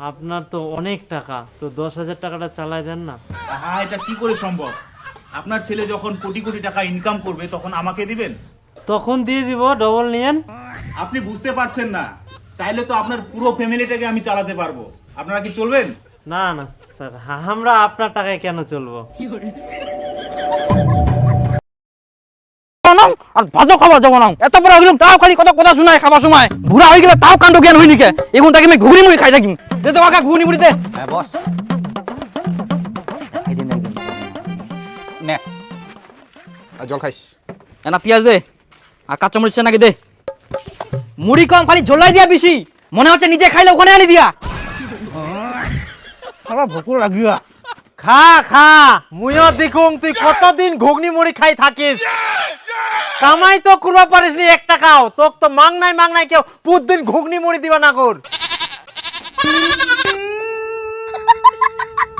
আপনার তো অনেক টাকা তো দশ হাজার টাকাটা চালাই দেন না। হ্যাঁ এটা কি করে সম্ভব? আপনার ছেলে যখন কোটি কোটি টাকা ইনকাম করবে তখন আমাকে দিবেন? তখন দিয়ে দিব ডবল নিয়েন। আপনি বুঝতে পারছেন না। চাইলে তো আপনার পুরো ফ্যামিলিটাকে আমি চালাতে পারব। আপনারা কি চলবেন? না না স্যার আমরা আপনার টাকায় কেন চলবো? নাও আর ভাত খাবার যাব না এত বড় হইলাম তাও খালি কথা কথা শোনায় খাবার সময় বুড়া হয়ে গেলে তাও কাণ্ড জ্ঞান হইনি কে এখন তাকে আমি ঘুগনি মুড়ি খাই থাকি দে তো কাকা ঘুগনি মুড়ি দে। হ্যাঁ বস নে, এই যে নে। নে আর জল খাইস না পিঁয়াজ দে। আর কাঁচা মরিচ নাকি দে। মুড়ি কম খালি ঝোলাই দিয়া বেশি মনে হচ্ছে নিজে খাইলে ওখানে আনি দিয়া। আমার ভোক লাগিয়া খা খা। মুইও দেখুন তুই কতদিন ঘুগনি মুড়ি খাই থাকিস? কামাই তো করবা পারিস নি, এক টাকাও। তোক তো মাং নাই মাং নাই কেউ পুতদিন ঘুগনি মুড়ি দিবা না কর।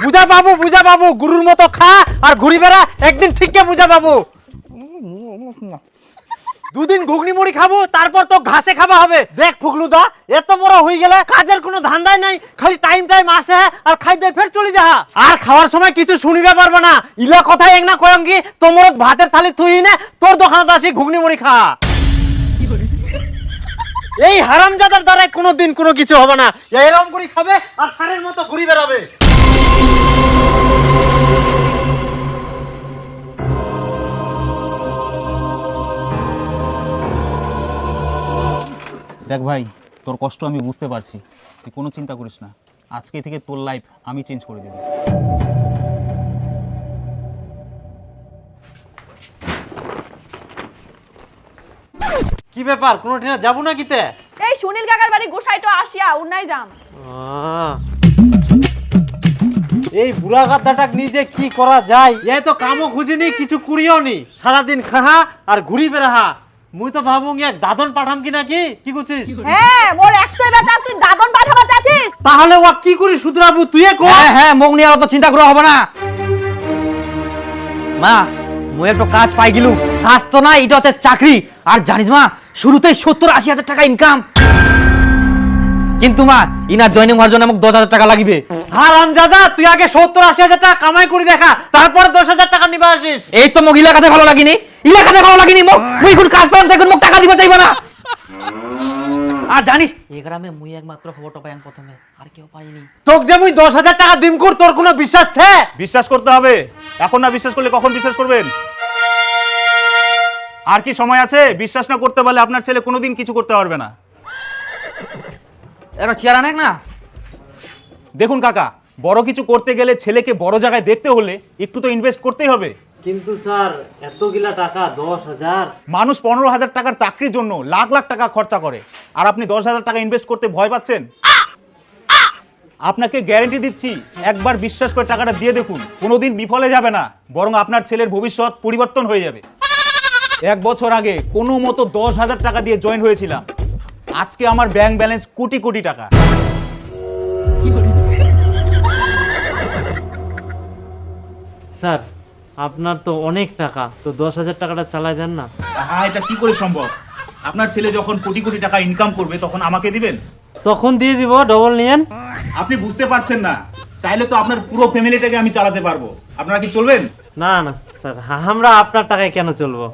বুঝা বাবু বুঝা বাবু, গুরুর মতো খা আর ঘুরি বেড়া, একদিন ঠিককে বুঝা বাবু। দুদিন ঘুগনি মুড়ি খাব, তারপর তো ঘাসে খাওয়া হবে। দেখ ফুকলু দা, এত বড় হয়ে গেলে কাজের কোনো ধান্দাই নাই। খালি টাইম টাইম আসে আর খাই দেয় ফের চলে যাহা আর খাওয়ার সময় কিছু শুনিবে পারবে না। ইলা কথা এক না কয়ঙ্গি তোমর ভাতের থালি থুই নে, তোর দোকানে আসি ঘুগনি মুড়ি খা। এই হারামজাদার দ্বারা কোনোদিন কোনো কিছু হবে না। এরকম করে খাবে, আর সারের মতো ঘুরি বেড়াবে। দেখ ভাই তোর কষ্ট আমি বুঝতে পারছি। তুই কোনো চিন্তা করিস না। আজকে থেকে তোর লাইফ আমি চেঞ্জ করে দেবো। কি ব্যাপার? কোনো ঠিনা যাব না কিতে এই সুনীল কাকার বাড়ি গোসাই তো আসিয়া উনাই যাম। এই বুড়া গাদ্দাটাক নিজে কি করা যায়? এ তো কামও খুঁজিনি কিছু করিও নি। সারাদিন খাহা আর ঘুরি বেড়াহা। মুই তো ভাবুং এক দাদন পাঠাম কি? নাকি কি করছিস? হ্যাঁ মোর একটাই বেটা তুই দাদন পাঠাবা চাচ্ছিস? তাহলে ও কি করি শুধরাবু? তুই এ কো হ্যাঁ হ্যাঁ মুখ নিয়ে অত চিন্তা করা হবে না। মা মুই একটু কাজ পাই গেলু। কাজ তো না এটা হচ্ছে চাকরি। আর জানিস মা শুরুতেই সত্তর আশি হাজার টাকা ইনকাম কিন্তু মা ইনা জয়েনিং হওয়ার জন্য আমাকে দশ হাজার টাকা লাগবে। হারাম দাদা তুই আগে সত্তর আশি হাজার টাকা কামাই করে দেখা তারপরে দশ হাজার আসিস এই তো মোক ইলাকাতে ভালো লাগিনি। ইলাকাতে ভালো লাগিনি মোক। মুই এখন কাজ পাম তখন মোক টাকা দিব চাইবা না। আর জানিস এই গ্রামে মুই একমাত্র পাই প্রথমে আর কেউ পাইনি। তোক যে মুই দশ হাজার টাকা দিম কর তোর কোনো বিশ্বাস ছে বিশ্বাস করতে হবে। এখন না বিশ্বাস করলে কখন বিশ্বাস করবেন? আর কি সময় আছে? বিশ্বাস না করতে পারলে আপনার ছেলে কোনোদিন কিছু করতে পারবে না। এটা চেয়ার আনেক না? দেখুন কাকা বড় কিছু করতে গেলে ছেলেকে বড় জায়গায় দেখতে হলে একটু তো ইনভেস্ট করতেই হবে। কিন্তু স্যার এতগুলা টাকা দশ হাজার। মানুষ পনেরো হাজার টাকার চাকরির জন্য লাখ লাখ টাকা খরচা করে। আর আপনি দশ হাজার টাকা ইনভেস্ট করতে ভয় পাচ্ছেন? আপনাকে গ্যারেন্টি দিচ্ছি একবার বিশ্বাস করে টাকাটা দিয়ে দেখুন কোনোদিন বিফলে যাবে না বরং আপনার ছেলের ভবিষ্যৎ পরিবর্তন হয়ে যাবে। এক বছর আগে কোনো মতো দশ হাজার টাকা দিয়ে জয়েন হয়েছিলাম। আজকে আমার ব্যাংক ব্যালেন্স কোটি কোটি টাকা। স্যার আপনার তো অনেক টাকা তো দশ হাজার টাকাটা চালাই দেন না। হ্যাঁ এটা কি করে সম্ভব? আপনার ছেলে যখন কোটি কোটি টাকা ইনকাম করবে তখন আমাকে দিবেন? তখন দিয়ে দিব ডবল নিয়েন। আপনি বুঝতে পারছেন না। চাইলে তো আপনার পুরো ফ্যামিলিটাকে আমি চালাতে পারব। আপনারা কি চলবেন? না না স্যার আমরা আপনার টাকায় কেন চলবো?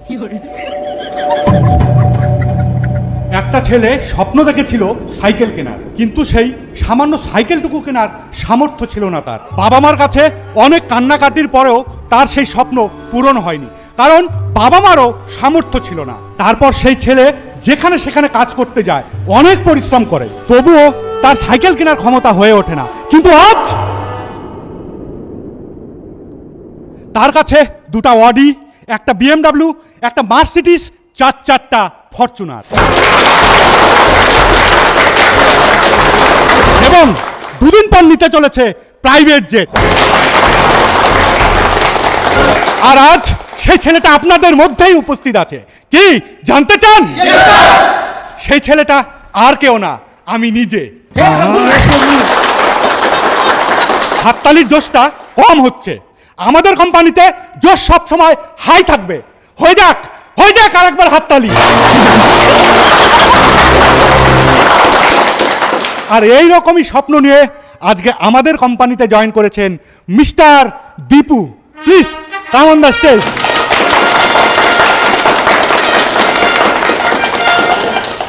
একটা ছেলে স্বপ্ন দেখেছিল সাইকেল কেনার, কিন্তু সেই সামান্য সাইকেলটুকু কেনার সামর্থ্য ছিল না তার। বাবা মার কাছে অনেক কান্নাকাটির পরেও তার সেই স্বপ্ন পূরণ হয়নি, কারণ বাবা মারও সামর্থ্য ছিল না। তারপর সেই ছেলে যেখানে সেখানে কাজ করতে যায়, অনেক পরিশ্রম করে। তবুও তার সাইকেল কেনার ক্ষমতা হয়ে ওঠে না, কিন্তু আজ তার কাছে দুটা অডি, একটা বিএমডাব্লিউ, একটা মার্সিডিস, চার চারটা ফরচুনার। এবং দুদিন পর নিতে চলেছে প্রাইভেট জেট। আর আজ সেই ছেলেটা আপনাদের মধ্যেই উপস্থিত আছে। কি জানতে চান? সেই ছেলেটা আর কেউ না আমি নিজে। হাততালির জোশটা কম হচ্ছে। আমাদের কোম্পানিতে জোশ সবসময় হাই থাকবে। হয়ে যাক হয়ে যাক আরেকবার হাততালি। আর এই রকমই স্বপ্ন নিয়ে আজকে আমাদের কোম্পানিতে জয়েন করেছেন mister Dipu. Please come on stage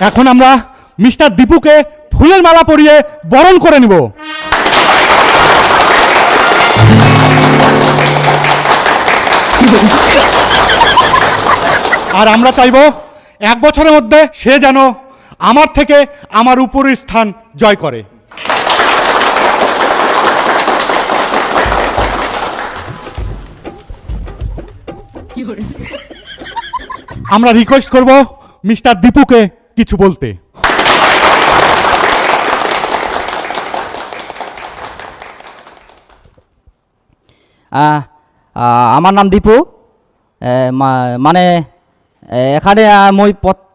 এখন আমরা মিস্টার দীপুকে ফুলের মালা পরিয়ে বরণ করে নিব। আর আমরা চাইব এক বছরের মধ্যে সে যেন আমার থেকে আমার উপরের স্থান জয় করে। আমরা রিকোয়েস্ট করব মিস্টার দীপুকে কিছু বলতে। আমার নাম দীপু। মানে এখানে মই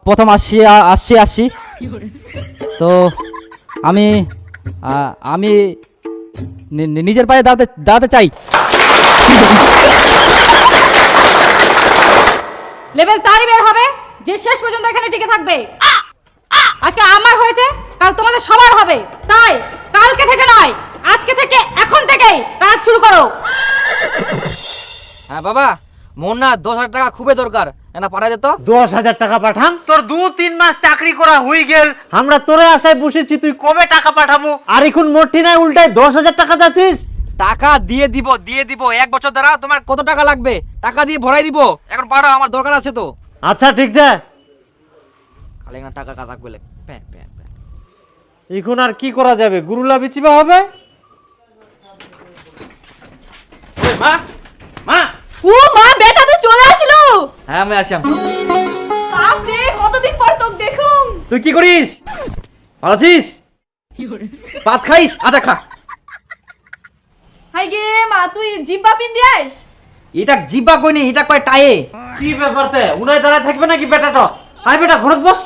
প্রথম আসছি আসছি আসছি। তো আমি আমি নিজের পায়ে দাঁড়াতে দাঁড়াতে চাই। লেভেল তারই বের হবে যে শেষ পর্যন্ত এখানে টিকে থাকবে। আজকে আমার হয়েছে কাল তোমাদের সবার হবে। তাই কালকে থেকে নয় আজকে থেকে এখন থেকেই কাজ শুরু করো। হ্যাঁ বাবা। মোর না দশ হাজার টাকা খুবই দরকার। না পাঠাই দিত দশ হাজার টাকা পাঠাম? তোর দু তিন মাস চাকরি করা হয়ে গেল। আমরা তোরে আশায় বসেছি তুই কবে টাকা পাঠাবো? আর এখন মোটি নাই উল্টায় দশ হাজার টাকা যাচ্ছিস? টাকা দিয়ে দিব দিয়ে দিব। এক বছর দ্বারা তোমার কত টাকা লাগবে? টাকা দিয়ে ভরাই দিব। এখন পাঠাও আমার দরকার আছে তো। আচ্ছা ঠিক আছে খালি না টাকা কাটা বলে প্যাঁ প্যাঁ এখন আর কি করা যাবে? গুরুলা বিচিবা হবে? মা ও মা বেটা তো চলে আসলো হ্যাঁ আমি আসলাম বাপরে কতদিন পর তোকে দেখুম? তুই কি করিস? ভালো আছিস? ভাত খাইস? আচ্ছা খা। হাই গে মা তুই জিব্বা পিন দিয়াস এটা জিব্বা কইনি এটা কয় টায়ে। কি ব্যাপার তে? উনাই দাঁড়ায় থাকবে নাকি বেটাটা? আয় বেটা ঘরত বস।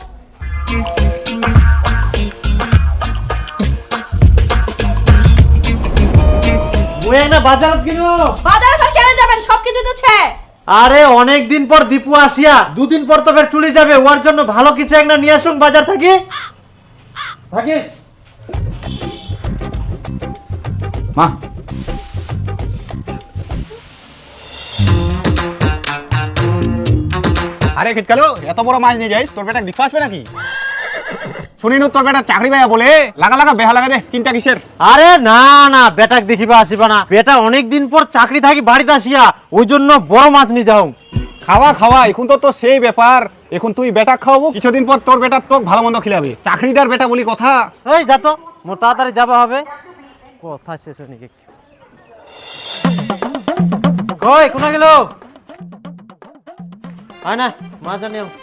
মুই না বাজারত কিনো বাজার কেন যাবেন? সবকিছু তো ছে। আরে অনেক দিন পর দীপু আসিয়া, দুদিন পর তো ফের চলে যাবে, ওর জন্য ভালো কিছু একটা নিয়ে আসুন বাজার থাকি। থাকি। মা। আরে, খেটকালো, এত বড় মাছ নিয়ে যাইস, তোর বেটা বিক্ষ আসবে নাকি? শুনিনু তোর বেটা চাকরি পাইয়া বলে লাগা লাগা বেহা লাগা দে চিন্তা কিসের আরে না না বেটাক দেখিবা আসিবা না। বেটা অনেক দিন পর চাকরি থাকি বাড়িতে আসিয়া ওই জন্য বড় মাছ নিয়ে যাও। খাওয়া খাওয়া এখন তো তো সেই ব্যাপার। এখন তুই বেটা খাওয়াবো কিছুদিন পর তোর বেটা তোকে ভালো মন্দ খিলাবে। চাকরিদার বেটা বলি কথা। এই যা তো মোর তাড়াতাড়ি যাবা হবে। কথা শেষ হয়নি কই কোনা গেল? হয় না মাছ নিয়ে আও।